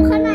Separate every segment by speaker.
Speaker 1: อยู่ข้างใน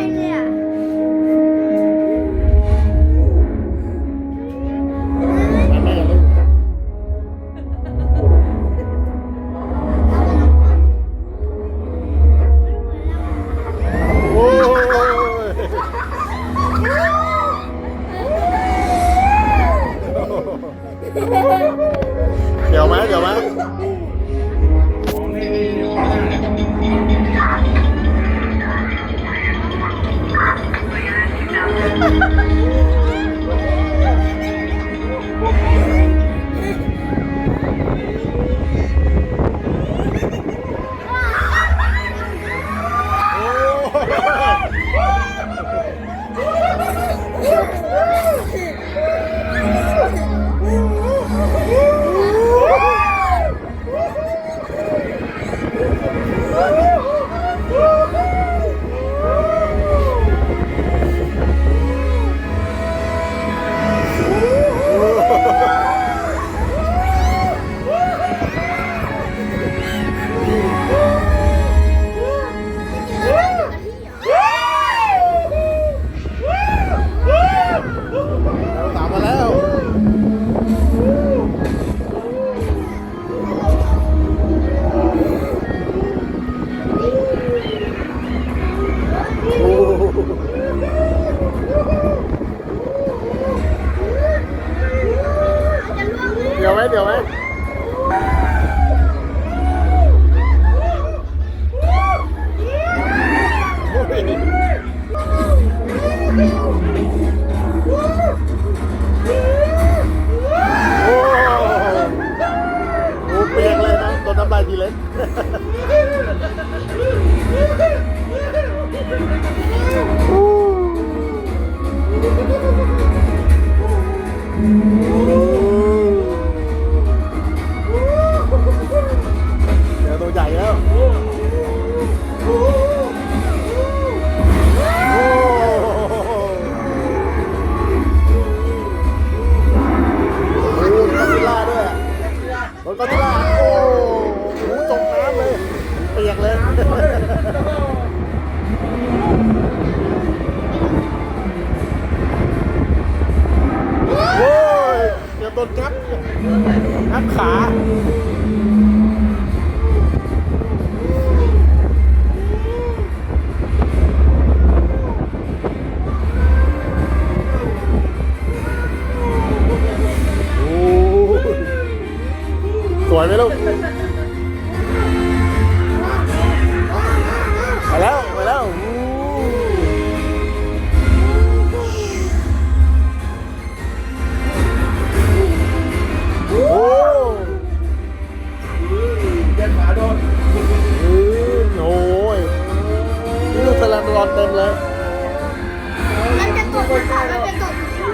Speaker 2: นักขา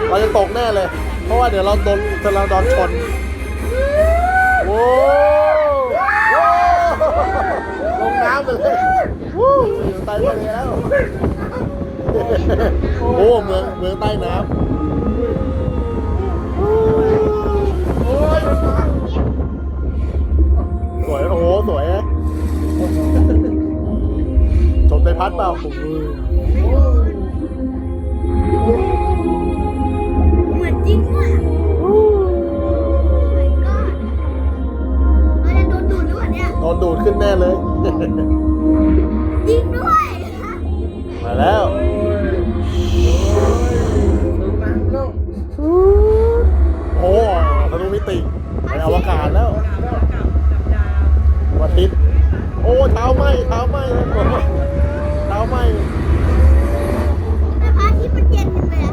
Speaker 3: เรา
Speaker 2: จะตกแน่เลย เพราะว่าเดี๋ยวเราโดนสแลมรอนชนโว้โว้วลงน้ำไปเลยวู้อยู่ใต้ทะเลแล้ว โอ้เมืองเมืองใต้น้ำ
Speaker 3: โอ้ย
Speaker 2: สวยโอ้โหสวยนะชมในพัดเปล่าโอ้โห
Speaker 1: เหมือนจ ริงว่ะโอ้ my god เราจะโดนดูดด้วยเนี่ย
Speaker 2: โดนดูดขึ้นแน่เลย
Speaker 1: จริงด้วย
Speaker 2: มาแล้ว
Speaker 3: ลงน้ำแล้ว
Speaker 2: โอ้ทะลุมิติไปอวกาศแล้ววันอาทิตย์โอ้เท้าไหมเท้าไหมเท้าไหม
Speaker 1: แต่พระอาทิตย์มันเย็นจังเลย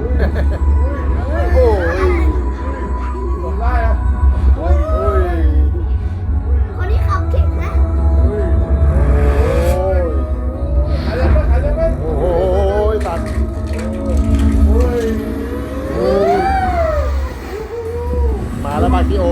Speaker 2: มา
Speaker 3: แล้
Speaker 2: วมางที่
Speaker 1: โอ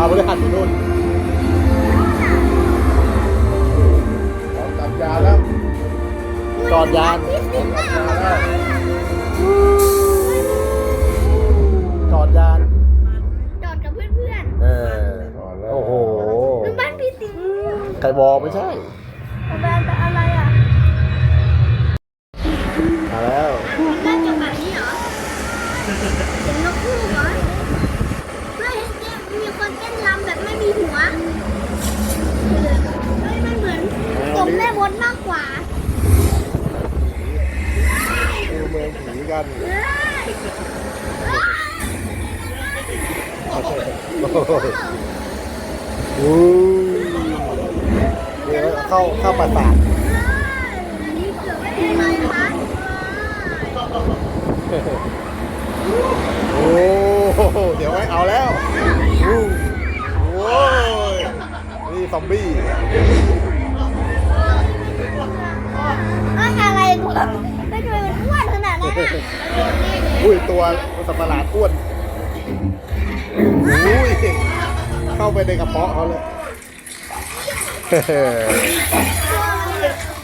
Speaker 1: า
Speaker 2: วบริ
Speaker 3: หาร
Speaker 2: อยู่นู่น
Speaker 1: ตับยาแล้ว
Speaker 2: จอดยานจอดยาน
Speaker 3: จอดกับเพื่อน
Speaker 2: เออโอ้โห
Speaker 3: ๆบ้านพี่สิง
Speaker 2: ไก่บอไม่ใช่
Speaker 3: กัน
Speaker 2: โอ้ยเข้าเข้าประสาทโอ้เดี๋ยวไม่เอาแล้วโอ้ยนี่ซอมบี้
Speaker 3: อะไรกูไม่ช่วย อุ้
Speaker 2: ยตัวสัตว์ปรหลาดอ้วนอุ้ยเข้าไปในกระเพาะเขาเลย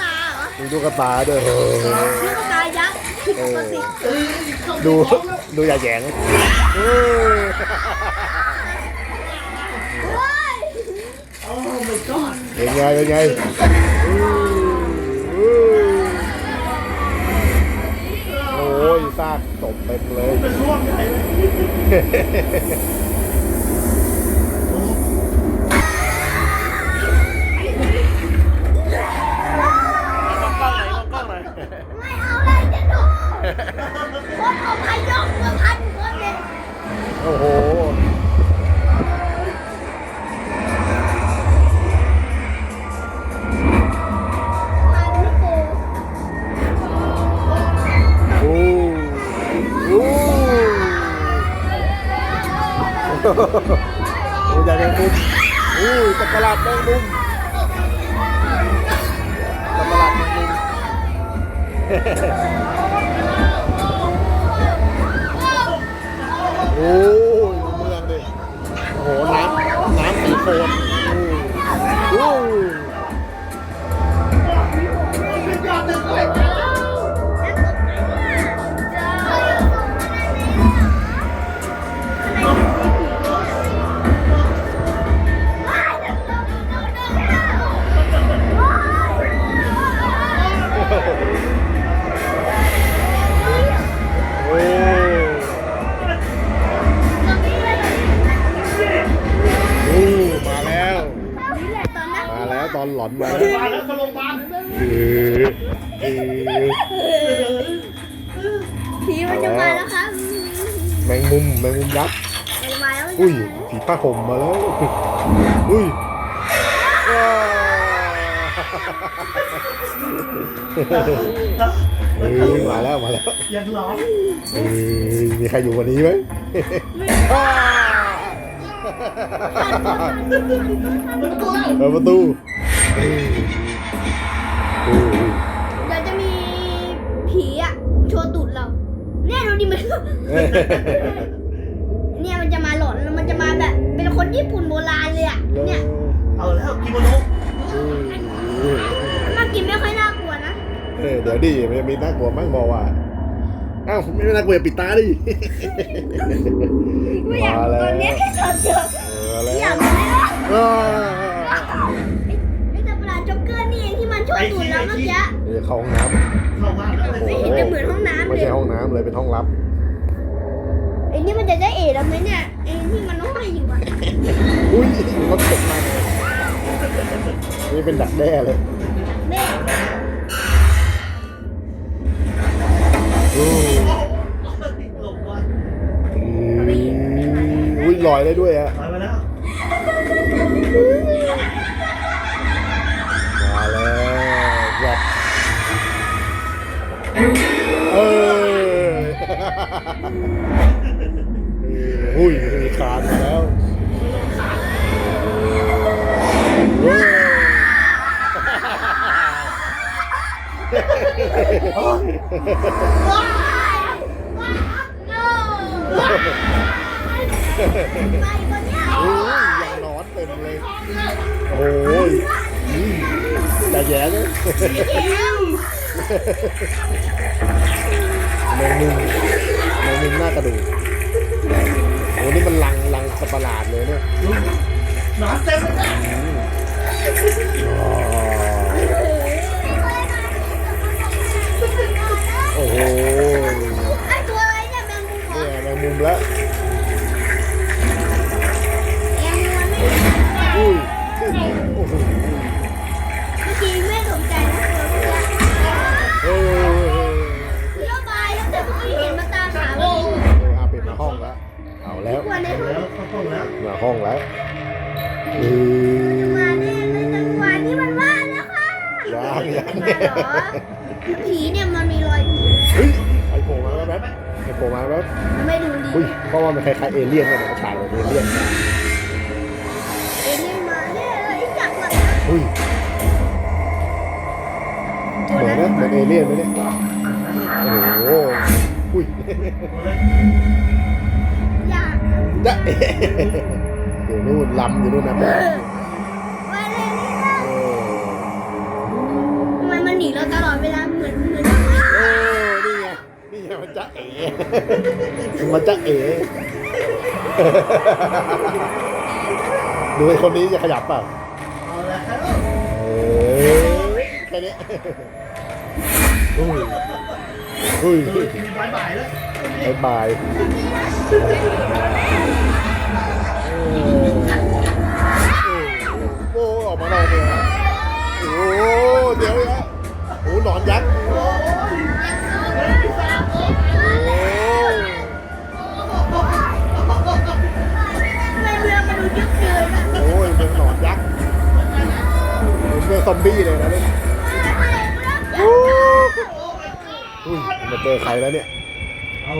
Speaker 3: ตาเหรอ
Speaker 2: ดูตุ๊กตาด้วย
Speaker 3: ตุ๊กตายักษ์ปกติ
Speaker 2: ดูดูอย่าแยงเป็นไงเป็นไง ซากต
Speaker 3: พเต็
Speaker 2: มเล
Speaker 1: ย
Speaker 3: ผ้า
Speaker 2: ห่มมาแล้ว อุ้ยมาแล้วมาแล้ว
Speaker 1: ยังร้อ
Speaker 2: งมีใครอยู่วันนี้ไหมเปิดประตูเดี๋
Speaker 3: ยวจะมีผีอะโชว์ตูดเรา เนี่ยดูดิมัน
Speaker 2: เนี่
Speaker 3: ยมันจะมาหลอน มันจะมาแบบ คนญี่ปุ่นโบราณเลยอะ เนี่ย
Speaker 1: เอาแล้วกิโมโน
Speaker 3: มากินไม่ค่อยน่ากลัวนะ
Speaker 2: เดี๋ยวดิมันมีน่ากลัวมั้งบอกว่าอ้าวไม่น่ากลัวอย่าปิดตาดิ
Speaker 1: ไม่อยากตอนนี้แค่เจอ
Speaker 2: อ
Speaker 1: ยาก
Speaker 2: เล
Speaker 1: ยอ่ที่มันช่วยดูดแล้วเมื่อกี้
Speaker 2: เข้าห้องน้ำ
Speaker 3: เข้าห้องน้ำ
Speaker 1: ไม่เห็นจะเหมือนห้องน้ำเลยไม่
Speaker 2: ใช่ห้องน้ำเลยเป็นห้องลับ
Speaker 1: นี่มันจะได้เอ๋แล้วไหมเนี่ยไอ้ที่มันห้อยอยู่อะ
Speaker 2: อุ้ยรถตกมานี่เป็นดักแด้เลย
Speaker 1: แม่
Speaker 2: อู้
Speaker 3: หลบก่อน
Speaker 2: อุ้ยลอยได้ด้วยอะ
Speaker 3: ถอยมาแล้ว
Speaker 2: มาแล้วแบบเออ อุ้ยมีคานมาแล้วเว้ย
Speaker 1: ว้ายว้ายโน่ว้ายไปคนเนี้ย
Speaker 2: โอ้ยยังนอนเต็มเลย โอ้ยอืมแต่แย่เลยแมงมุมแมงมุมหน้ากระดูกโอ้ นี่มันลังลังสัตว์ประหลาดเลยเนี่ย
Speaker 3: หนอนเต็มเลย
Speaker 2: โผล่มาแล้ว
Speaker 1: มันไม่ดูดี
Speaker 2: อุ้ยเพราะว่ามันคล้ายๆเอเลี่ยนเลยมันฉากแบบเอเลี่ยน
Speaker 1: เอเลี่ยนมาแน่เลยจับหลัง
Speaker 2: อุ้ย
Speaker 1: ตัว
Speaker 2: เหมือ
Speaker 1: นั้นน
Speaker 2: นะเหมือนเอเลี่ยนไหมเนี่ยโอ้โหอุ้ย
Speaker 1: อยาก
Speaker 2: จะเอ๋อยู่นู่นลำอยู่นู่นนะแม่
Speaker 1: มัน
Speaker 2: จะเอ๋มันจะเอ๋ดูไอ้คนนี้จะขยับเปล่า
Speaker 3: เอาแล้ว
Speaker 2: เออแค่นี้อุ้ยอุ้ย
Speaker 3: มีบายบายแล้ว
Speaker 2: บายบายเออโอ้ออกมานอกเลยนะโอ้เดี๋ยวนะโอ้หนอนยักษ์ โอ้
Speaker 1: ทำไมเรือมันดูยเกินอ
Speaker 2: โอ้ยเป็นหนอนยักษ์เป็นซอมบี้เลยนะเนี่ยอุ้ยมันมาเจอใครแล้วเนี่ย
Speaker 3: เอา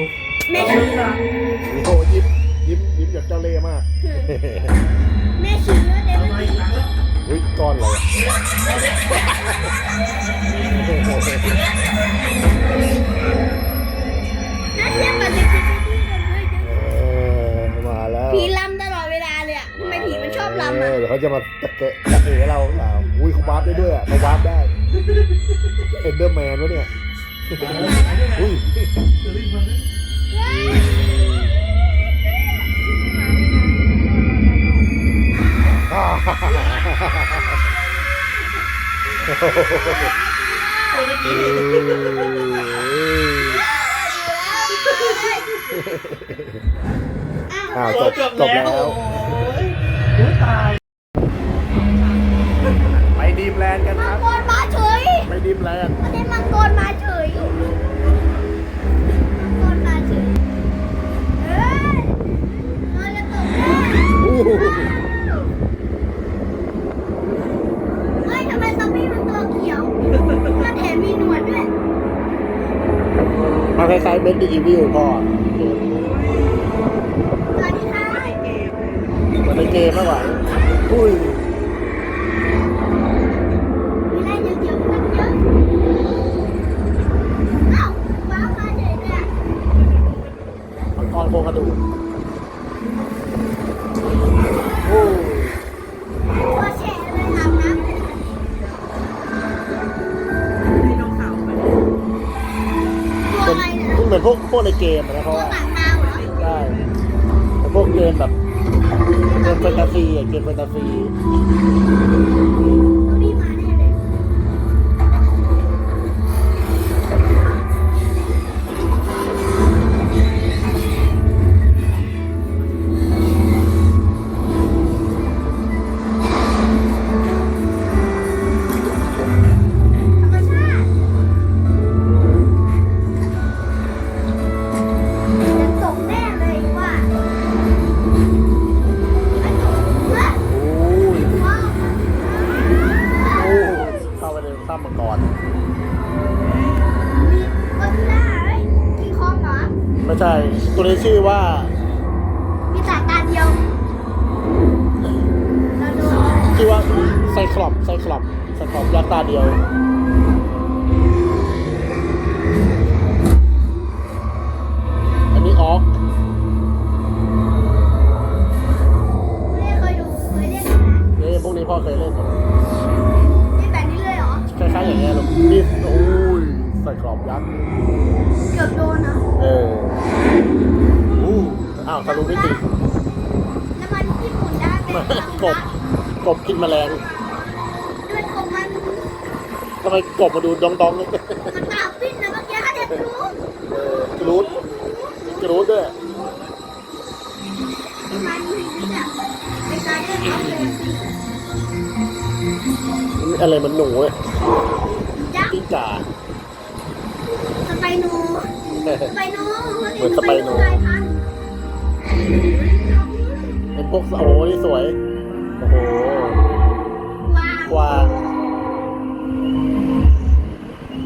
Speaker 1: แม่
Speaker 3: เอา
Speaker 1: ชี้
Speaker 3: ละ
Speaker 2: โอ้ยิ้มยิ้มยิ้มแบบเจ้าเล่ห์มาก
Speaker 1: แม่ชี้แล้วเดี๋ยว
Speaker 3: เอา
Speaker 1: มัน
Speaker 3: อุ้
Speaker 2: ยก้อนอะ
Speaker 1: เออะอ
Speaker 2: เดี๋ยวเขาจะมาตะเกะตะเอะเราเปล่าอุ้ยเขาวาร์ปได้ด้วยอะเขาวาร์ปได้เอ็นเดอร์แมนวะเนี่ย
Speaker 3: มาแล้วไปด้วยนะ
Speaker 2: อุ้ย
Speaker 3: จะรีบมาเลย
Speaker 2: อ่าเอออ้าวจบจบแล้ว
Speaker 3: โอ้ยโอ้ยตาย
Speaker 2: ไปดีมแลนด์กัน
Speaker 1: มั
Speaker 2: ค
Speaker 1: ง
Speaker 2: รับ
Speaker 1: กรมาเฉย
Speaker 2: ไปดีมแลนด์
Speaker 1: ประเด็นมังกรมาเฉยมังกรมาเฉยเฮ้ยมันจะตกแน่
Speaker 2: อู้หู
Speaker 1: เฮ้ยทำไมซอมบี้มันตัวเขียวมันแถมมีหนวดด้วย
Speaker 2: มาค พ
Speaker 1: ว
Speaker 2: กในเกมนะเพราะ
Speaker 1: ว่า
Speaker 2: ใช่แต่พวกเกมแบบเกมแฟนตาซีอะเกมแฟนตาซี
Speaker 1: นแมล
Speaker 2: ง
Speaker 1: ด้
Speaker 2: ว
Speaker 1: ย
Speaker 2: ก
Speaker 1: บ
Speaker 2: มั
Speaker 1: นทำ
Speaker 2: ไมกบมาดูดองดองๆเลย
Speaker 1: มันตาปิ้นนะเมื่อกี้เด็กรู้
Speaker 2: เออกรูดกรูดด้วย
Speaker 1: มันมีวิธีแบบเป็นการเล่นเอาเลยสิ
Speaker 2: อะไรมันหนูเลย
Speaker 1: ยักษ์
Speaker 2: กิ้งก่า
Speaker 1: สไปโนสไปโน
Speaker 2: เหมือนสไปโน
Speaker 1: กลายพันธุ์
Speaker 2: เป็นพวกโอ้โหนี่สวย โอ้โห
Speaker 1: วาง
Speaker 2: กวาง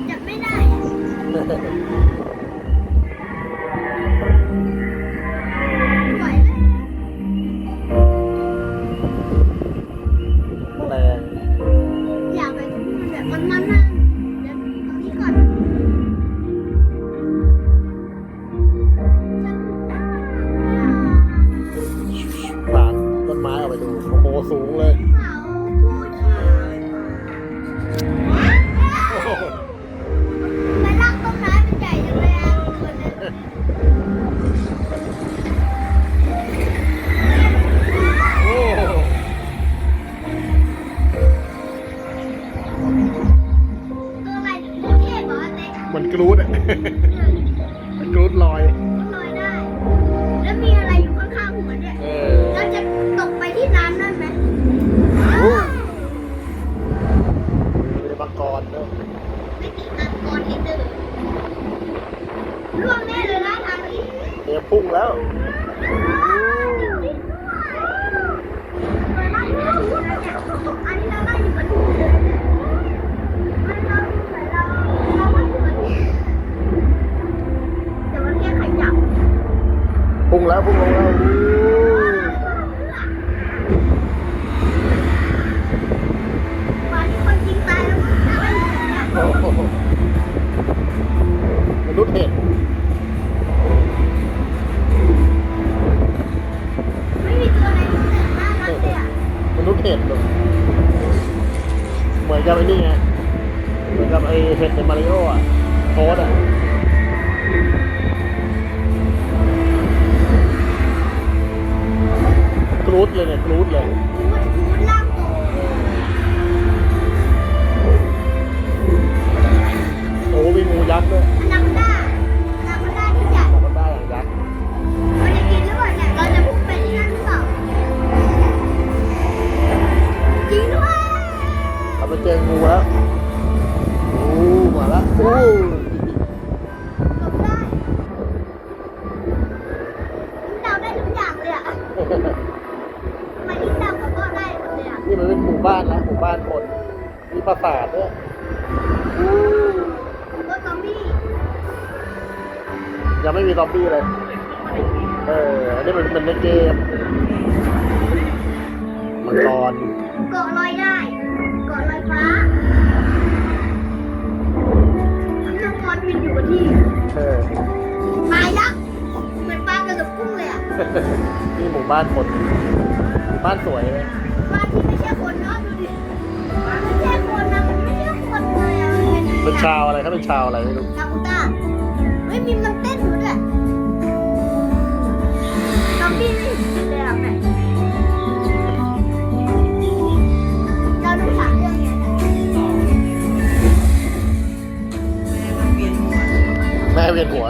Speaker 1: จับไม่ได้ไหวเลย
Speaker 2: แมลง
Speaker 1: อยากไปตรงนู้นแบบมันมันนะเดี๋ยวตรงนี้ก่อนฉัน
Speaker 2: ปางต้นไม้เอาไปดูโอ้โหสูงเลย
Speaker 1: ว
Speaker 2: ย
Speaker 1: ไม่ติ
Speaker 2: ด
Speaker 1: อันก่อนนิดนึงร่วงแน่เลยนะทางนี้
Speaker 2: เตรียมพุ่งแล้ว
Speaker 1: เราไล่อยู่กับที่แล้
Speaker 2: ษย์เห็ด
Speaker 1: ลู
Speaker 2: กเหมือนกับไอ้นี่ไงเหมือนกับไอ้เห็ดในมาริโออะโคดอะกรูดเลยเนี่ยกรูดเลย
Speaker 1: ร่างโต
Speaker 2: โอ้มีงูยักษ์ด้วย
Speaker 1: เราไปเจ
Speaker 2: องูแล้วโอ้มาแล้วโอ้
Speaker 1: หลบได้ลิ้นดาวได้ทุกอย่างเลยอะทำไมลิ้นดาวกับพ่อได้หมดเลยอะ
Speaker 2: นี่มันเป็นหมู่บ้านแล้วหมู่บ้านคนมีปราสาทด้วย
Speaker 1: ตัวซอมบี้
Speaker 2: ยังไม่มีซอมบี้เลยเอออันนี้มันเป็นในเกมมังกร
Speaker 1: ฟ้าทั้งมังกรบินอยู่กับที่
Speaker 2: เออ
Speaker 1: ปลายักษ์เหมือนปลากระดกกุ้งเลยอะ
Speaker 2: นี่หมู่บ้านคนหมู่บ้านสวยเลย
Speaker 1: ปลาที่ไม่ใช่คนเนาะดูดิมันไม่ใช่คนนะมันไม่ใช่คนเลยอะมันเป็น
Speaker 2: เป็นชาวอะไรเขาเป็นชาวอะไรไม่รู้
Speaker 1: ซากุต้าเฮ้ยมีมันเต้น
Speaker 2: แม่เวียนหัว